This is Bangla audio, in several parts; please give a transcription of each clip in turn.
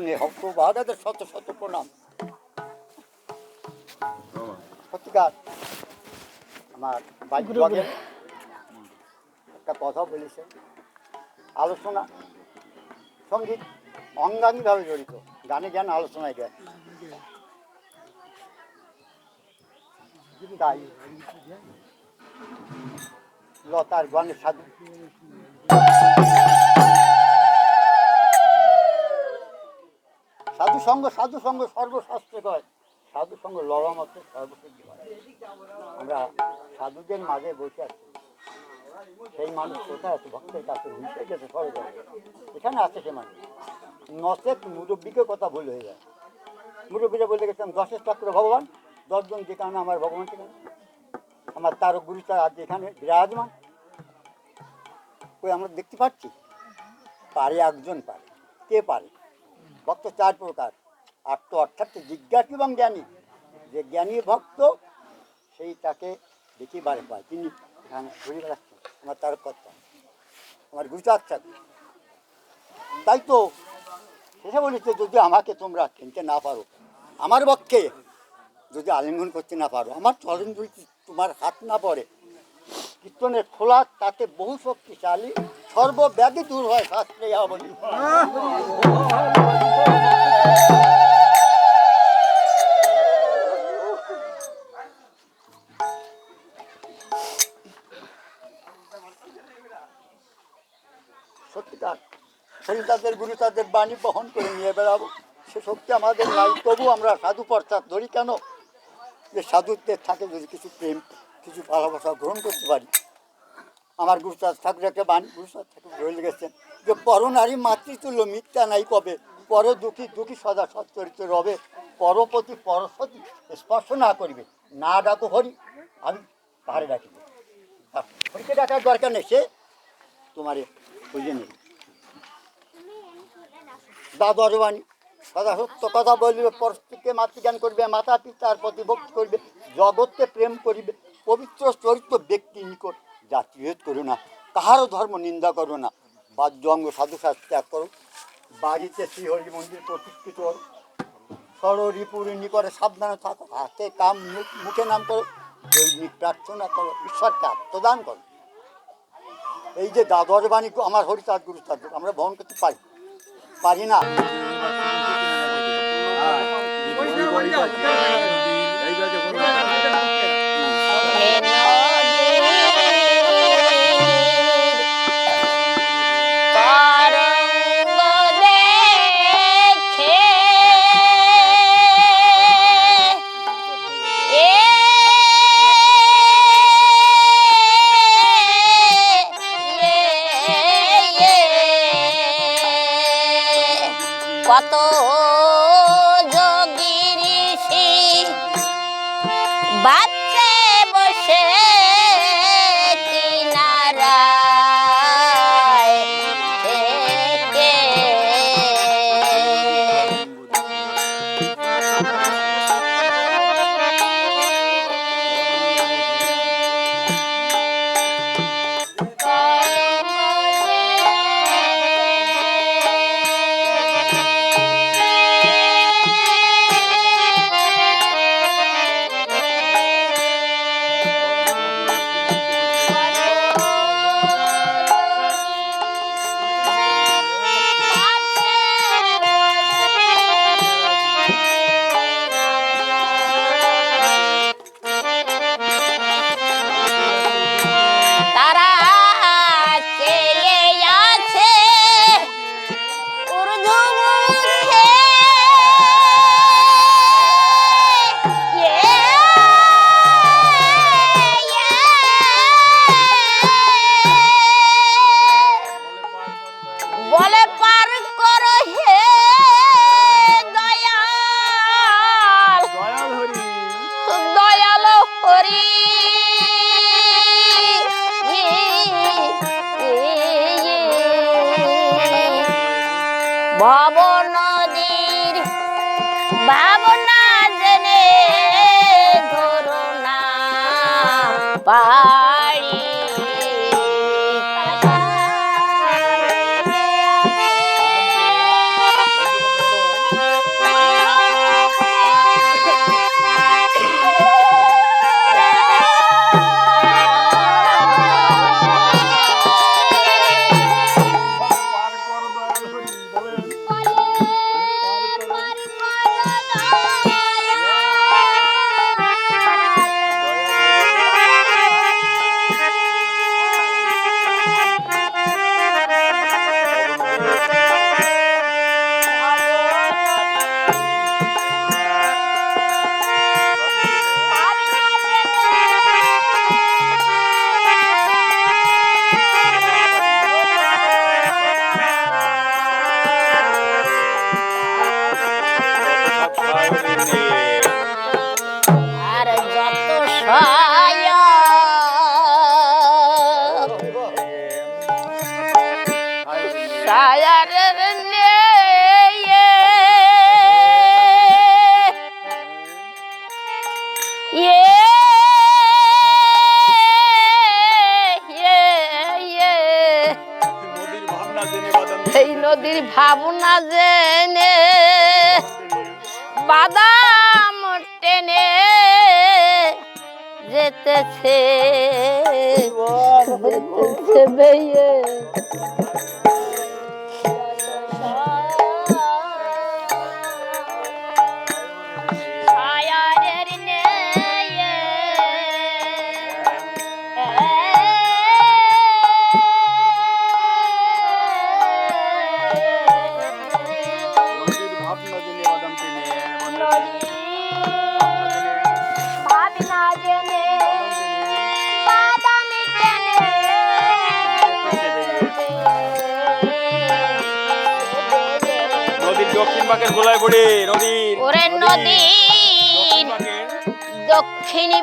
চরণে ভক্ত বাহাদাদের শত শত প্রণাম। সত্যিকার আমার বাইক একটা কথা বলেছে আলোচনা সংগীত অঙ্গাঙ্গিভাবে জড়িত। গানে জ্ঞান আলোচনায় জ্ঞান তাই লতার গানের সাধু। সাধু সঙ্গ সাধু সঙ্গ সর্বশাস্ত্রে কয়? সাধু সঙ্গ লড়া মাত্র সর্বসিদ্ধি হয়। আমরা সাধুদের মাঝে বসে আছি। সেই মানুষ কোথায় আছে? ভক্তের কাছে মিশে গেছে সরে যাবে এখানে আছে সে মানুষ। নচেত মুরব্বীকে কথা ভুল হয়ে যায়। মুরব্বীরা বলে গেছেন দশের চক্র ভগবান, দশজন যেখানে আমার ভগবান সেখানে আমার তার গুরুচার আজ এখানে বিরাজমান। ওই আমরা দেখতে পাচ্ছি? পারে, একজন পারে। কে পারে? ভক্ত চার প্রকার। আত্ম অর্থাৎ জিজ্ঞাসী এবং জ্ঞানী। যে জ্ঞানী ভক্ত, সেই তাকে দেখি বারে পায়। তিনি ঘুরে বেড়াচ্ছেন। আমার তার কথা। আমার গুরুচার থাকে তাই তো শেষে বলেছে, যদি আমাকে তোমরা চিনতে না পারো, আমার পক্ষে যদি আলিঙ্গন করতে না পারো, আমার চরণ যদি তোমার হাত না পড়ে, কীর্তনের খোলা, তাতে বহু শক্তিশালী, সর্বব্যাধি দূর হয় শাস্ত্রে বলি। সত্যিকার সেই বহন করে নিয়ে বেড়াবো। সে শক্তি আমাদের নাই, তবু আমরা সাধু পশ্চাৎ ধরি কেন? যে সাধুত্বের থাকে যদি কিছু প্রেম, কিছু ভালোবাসা গ্রহণ করতে পারি। আমার গুরুচাঁদ ঠাকুর একটা বাণী গুরুচাঁদ ঠাকুর বলে গেছেন যে পর নারী মাতৃতুল্য মিথ্যা নাই কবে? পর দুঃখী দুঃখী সদা সচ্চরিত রবে, পরপতি পরসতী স্পর্শ না করিবে। না ডাকো হরি, আমি পাহাড়ে ডাকিব। হরিকে ডাকার দরকার নেই, সে তোমারে খুঁজে নেই দাদর বাণী সদা সত্য কথা বলিবে পরস্পরকে মাতৃজ্ঞান করবে মাতা পিতার প্রতি ভক্তি করবে, জগৎকে প্রেম করিবে, পবিত্র চরিত্র ব্যক্তি নিকট জাতিভেদ করো না, কাহারও ধর্ম নিন্দা করো না। বাহ্য অঙ্গ সাধু ত্যাগ করো। বাড়িতে শ্রীহরি মন্দির প্রতিষ্ঠিত। করো সরিপুরি নিকটে সাবধানে থাকো হাতে কাম মুখ- মুখে নাম করো দৈনিক প্রার্থনা করো ঈশ্বরকে আত্মদান করো। এই যে দাদর বাণী আমার হরিচাঁদ গুরুচাঁদ আমরা বহন করতে পারি? পারি না? Bye. Teeny.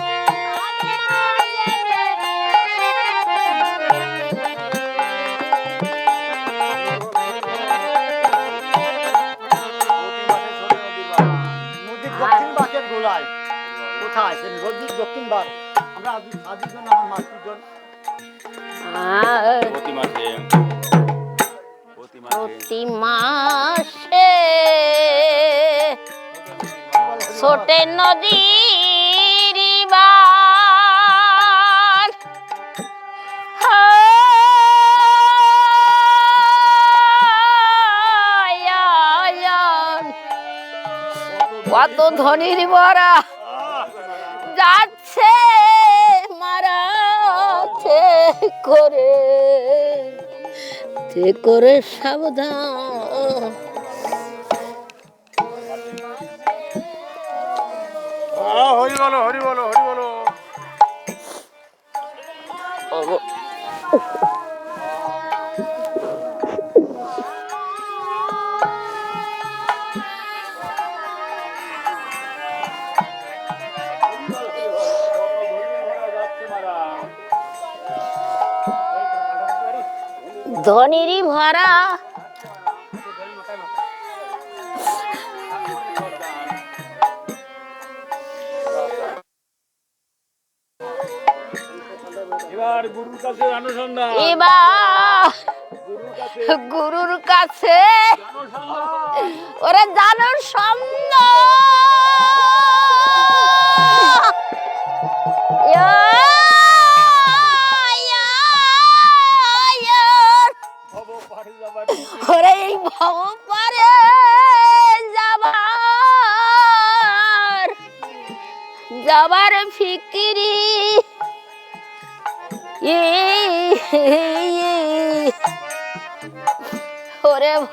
কোথায় রোদির দক্ষিণ বার আমরা আদির জন্য আমার প্রতি মাসে। প্রতি মাসে। ছোটে নদী কত ধনির বড়া যাচ্ছে মারাতে করে। তে করে সাবধান। হ্যাঁ, হরি বলো হরি বলো। ধনেরই ভরা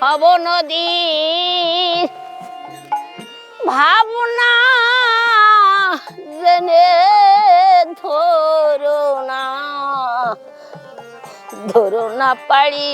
অবনদী ভাবনা জেনে ধরো না ধরো না পারি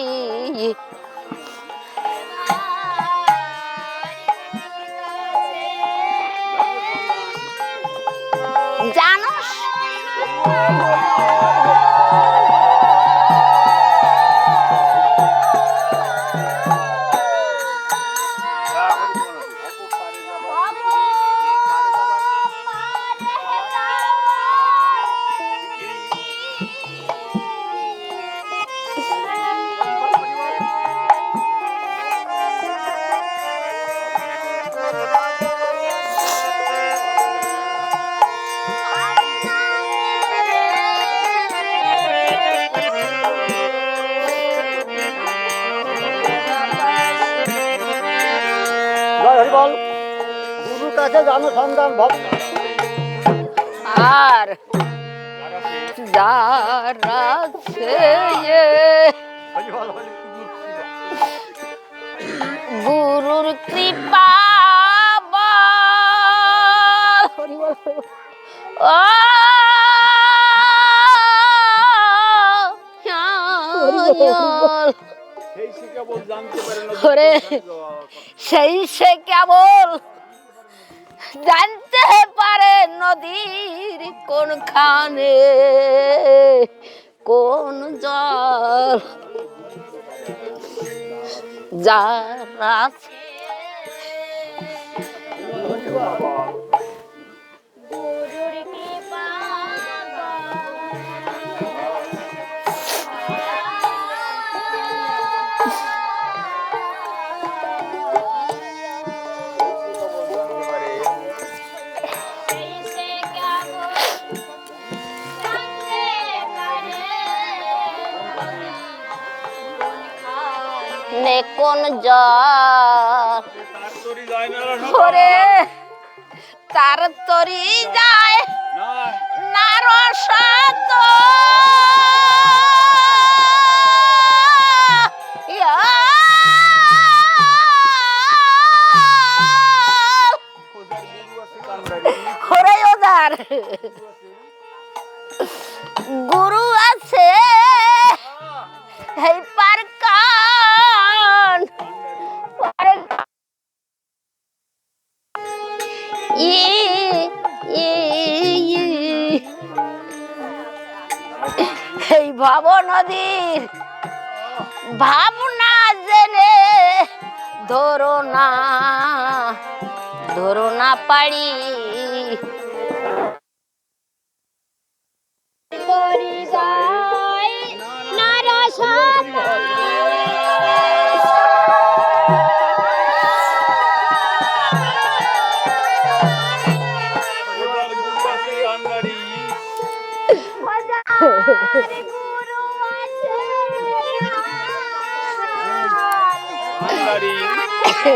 জানো ভক্ত আর যারা সে গুরুর কৃপা। ও। সেই সে কেবল জানতে পারে নদীর কোনখানে কোন জল যার গুরুর ওরে তার তরি যায় না না রসাত ওরে ওদার। গুরু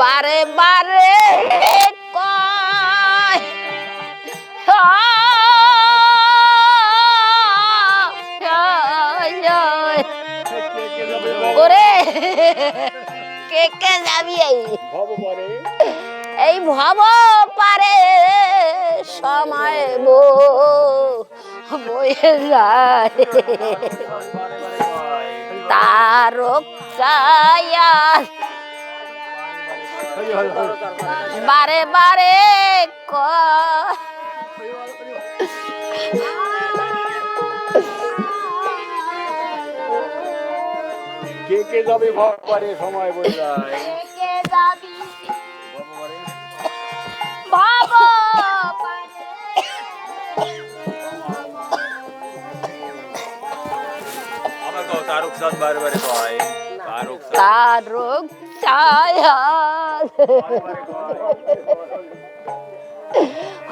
বারে বারে কয় ওরে, কে কে যাবি এই? এই ভব পারে সময় বো, বয়ে যায়। তার চায়া হরি ভালো বারে বারে কে। কে যাবে ভব পারে সময় বই যায়? কে যাবি? ভব পারে আমরা তো তার উৎসাহ বারে বারে কয়। তার উৎসাহ তারক ছায়া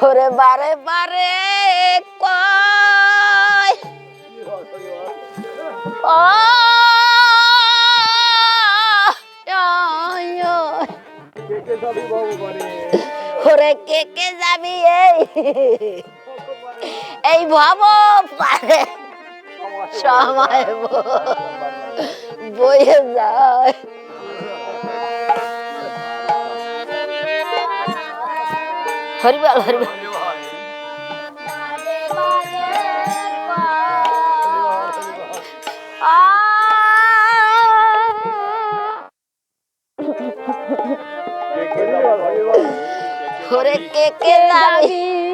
ওরে বারে বারে কয় ওরে কে কে যাবি এই? এই ভব পারে। সময় ব- বয়ে যায়। হরিবাল হরিবাল কে কে যাবে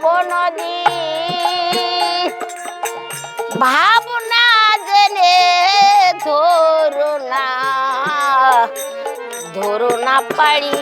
ভাব নদী ভাবনা জেনে ধরো না ধরো না পাড়ি